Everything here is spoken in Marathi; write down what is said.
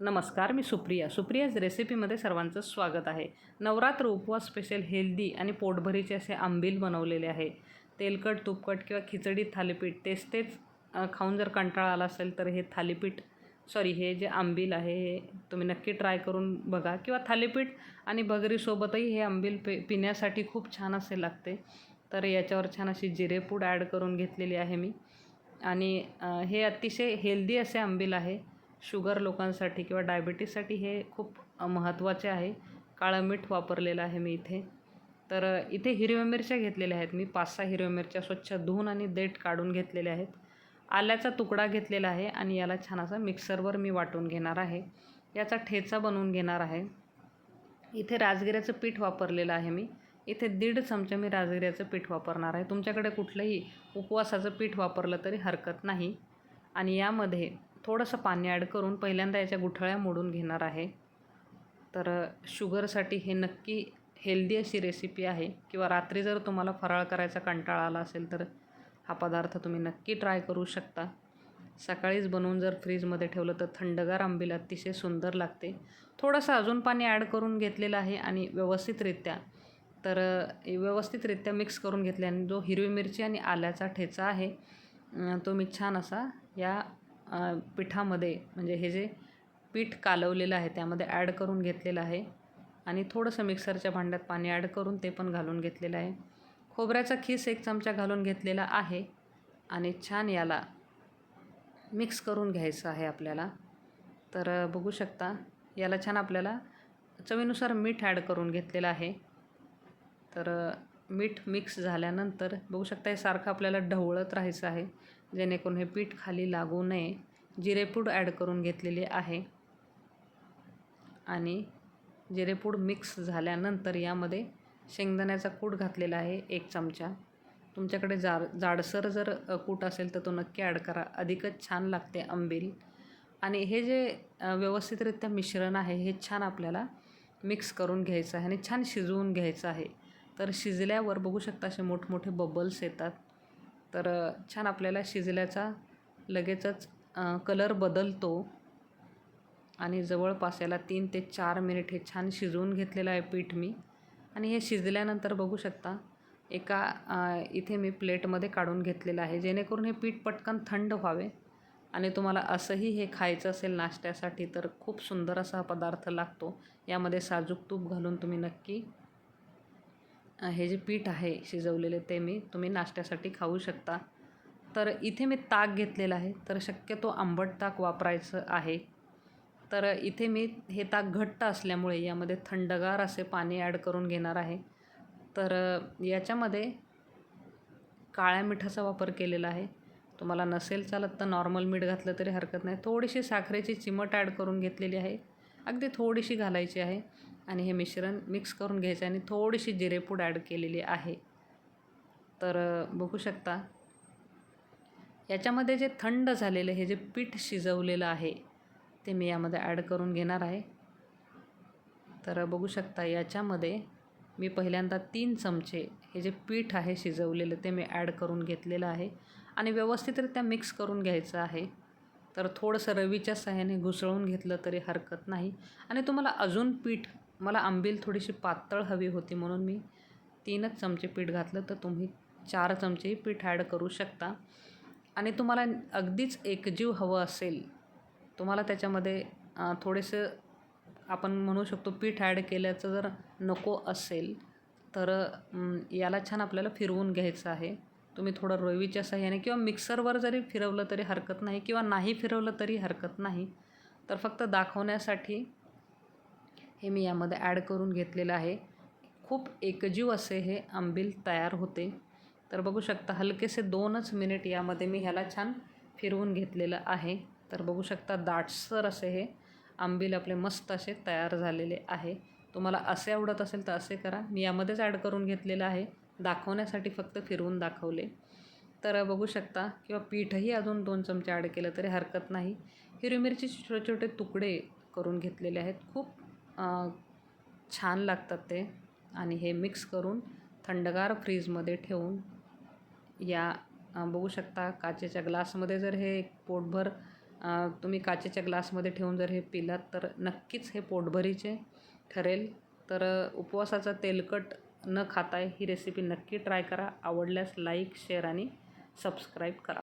नमस्कार मी सुप्रिया. सुप्रियाज रेसिपीमध्ये सर्वांचं स्वागत आहे. नवरात्र उपवास स्पेशल हेल्दी आणि पोटभरीचे असे आंबील बनवलेले आहे. तेलकट तुपकट किंवा खिचडी थालीपीठ तेच तेच खाऊन जर कंटाळा आला असेल तर हे थालीपीठ सॉरी हे जे आंबील आहे हे तुम्ही नक्की ट्राय करून बघा. किंवा थालीपीठ आणि भगरीसोबतही हे आंबील पे पिण्यासाठी खूप छान असे लागते. तर याच्यावर छान अशी जिरेपूड ॲड करून घेतलेली आहे मी. आणि हे अतिशय हेल्दी असे आंबील आहे. शुगर लोकांसाठी किंवा डायबिटीससाठी हे खूप महत्त्वाचे आहे. काळं मीठ वापरलेलं आहे मी इथे. तर इथे हिरव्या मिरच्या घेतलेल्या आहेत मी. पाच सहा हिरव्या मिरच्या स्वच्छ धुवून आणि देठ काढून घेतलेल्या आहेत. आल्याचा तुकडा घेतलेला आहे आणि याला छान असा मिक्सरवर मी वाटून घेणार आहे. याचा ठेचा बनवून घेणार आहे. इथे राजगिऱ्याचं पीठ वापरलेलं आहे मी. इथे दीड चमचा मी राजगिऱ्याचं पीठ वापरणार आहे. तुमच्याकडे कुठलंही उपवासाचं पीठ वापरलं तरी हरकत नाही. आणि यामध्ये थोडंसं पाणी ॲड करून पहिल्यांदा याच्या गुठळ्या मोडून घेणार आहे. तर शुगरसाठी हे नक्की हेल्दी अशी रेसिपी आहे किंवा रात्री जर तुम्हाला फराळ करायचा कंटाळा आला असेल तर हा पदार्थ तुम्ही नक्की ट्राय करू शकता. सकाळीच बनवून जर फ्रीजमध्ये ठेवलं तर थंडगार आंबील अतिशय सुंदर लागते. थोडंसं अजून पाणी ॲड करून घेतलेलं आहे आणि व्यवस्थितरित्या तर व्यवस्थितरित्या मिक्स करून घेतल्याने जो हिरवी मिरची आणि आल्याचा ठेचा आहे तो मी छान असा या पिठामध्ये म्हणजे हे जे पीठ कालवलेलं आहे त्यामध्ये ॲड करून घेतलेलं आहे. आणि थोडंसं मिक्सरच्या भांड्यात पाणी ॲड करून ते पण घालून घेतलेलं आहे. खोबऱ्याचा खीस एक चमचा घालून घेतलेला आहे. आणि छान याला मिक्स करून घ्यायचं आहे आपल्याला. तर बघू शकता याला छान आपल्याला चवीनुसार मीठ ॲड करून घेतलेलं आहे. तर मीठ मिक्स झाल्यानंतर बघू शकता हे सारखं आपल्याला ढवळत राहायचं आहे. जेणेकरून हे पीठ खाली लागू नये. जिरेपूड ॲड करून घेतलेली आहे. आणि जिरेपूड मिक्स झाल्यानंतर यामध्ये शेंगदाण्याचा कूट घातलेला आहे एक चमचा. तुमच्याकडे जाड जाडसर जर कूट असेल तर तो नक्की ॲड करा. अधिकच छान लागते आंबील. आणि हे जे व्यवस्थितरित्या मिश्रण आहे हे छान आपल्याला मिक्स करून घ्यायचं आहे आणि छान शिजवून घ्यायचं आहे. तर शिजल्यावर बघू शकता असे मोठमोठे बबल्स येतात. तर छान आपल्याला शिजल्याचा लगेचच कलर बदलतो. आणि जवळपास याला तीन ते चार मिनिट हे छान शिजवून घेतलेलं आहे पीठ मी. आणि हे शिजल्यानंतर बघू शकता एका इथे मी प्लेटमध्ये काढून घेतलेलं आहे जेणेकरून हे पीठ पटकन थंड व्हावे. आणि तुम्हाला असंही हे खायचं असेल नाश्त्यासाठी तर खूप सुंदर असा पदार्थ लागतो. यामध्ये साजूक तूप घालून तुम्ही नक्की हे जे पीठ आहे शिजवलेले ते मी तुम्ही नाश्त्यासाठी खाऊ शकता. तर इथे मी ताक घेतलेला आहे तर शक्यतो आंबट ताक वापरायचं आहे. तर इथे मी हे ताक घट्ट असल्यामुळे यामध्ये थंडगार असे पाणी ॲड करून घेणार आहे. तर याच्यामध्ये काळ्या मिठाचा वापर केलेला आहे. तुम्हाला नसेल चालत तर नॉर्मल मीठ घातलं तरी हरकत नाही. थोडीशी साखरेची चिमट ॲड करून घेतलेली आहे. अगदी थोडीशी घालायची आहे. आणि हे मिश्रण मिक्स करून घ्यायचं आणि थोडीशी जिरेपूड ॲड केलेली आहे. तर बघू शकता. याच्यामध्ये जे थंड झालेलं हे जे पीठ शिजवलेलं आहे ते मी यामध्ये ॲड करून घेणार आहे. तर बघू शकता याच्यामध्ये मी पहिल्यांदा तीन चमचे हे जे पीठ आहे शिजवलेलं ते मी ॲड करून घेतलेलं आहे. आणि व्यवस्थितरित्या मिक्स करून घ्यायचं आहे. तर थोडंसं रवीच्या सहाय्याने घुसळून घेतलं तरी हरकत नाही. आणि तुम्हाला अजून पीठ मला आंबील थोडीशी पातळ हवी होती म्हणून मी तीनच चमचे पीठ घातलं. तर तुम्ही चार चमचेही पीठ ॲड करू शकता. आणि तुम्हाला अगदीच एकजीव हवं असेल तुम्हाला त्याच्यामध्ये थोडेसं आपण म्हणू शकतो पीठ ॲड केल्याचं जर नको असेल तर याला छान आपल्याला फिरवून घ्यायचं आहे. तुम्ही थोडं रवीच्या साह्याने किंवा मिक्सरवर जरी फिरवलं तरी हरकत नाही किंवा नाही फिरवलं तरी हरकत नाही. तर फक्त दाखवण्यासाठी हे मी यामध्ये ॲड करून घेतलेलं आहे. खूप एकजीव असे हे आंबील तयार होते. तर बघू शकता हलकेसे दोनच मिनिट यामध्ये मी ह्याला छान फिरवून घेतलेलं आहे. तर बघू शकता दाटसर असे हे आंबील आपले मस्त असे तयार झालेले आहे. तुम्हाला असे आवडत असेल तर असे करा. मी यामध्येच ॲड करून घेतलेलं आहे. दाखवण्यासाठी फक्त फिरवून दाखवले. तर बघू शकता किंवा पीठही अजून दोन चमचे ॲड केलं तरी हरकत नाही. हिरवी मिरचीचे छोटे छोटे तुकडे करून घेतलेले आहेत. खूप छान लागतात ते. आणि हे मिक्स करून थंडगार फ्रीजमध्ये ठेवून या बघू शकता काचेच्या ग्लासमध्ये जर हे पोटभर तुम्ही काचेच्या ग्लासमध्ये ठेवून जर हे पिलात तर नक्कीच हे पोटभरीचे ठरेल. तर उपवासाचा तेलकट न खाता ही रेसिपी नक्की ट्राय करा. आवडल्यास लाईक शेअर आणि सबस्क्राईब करा.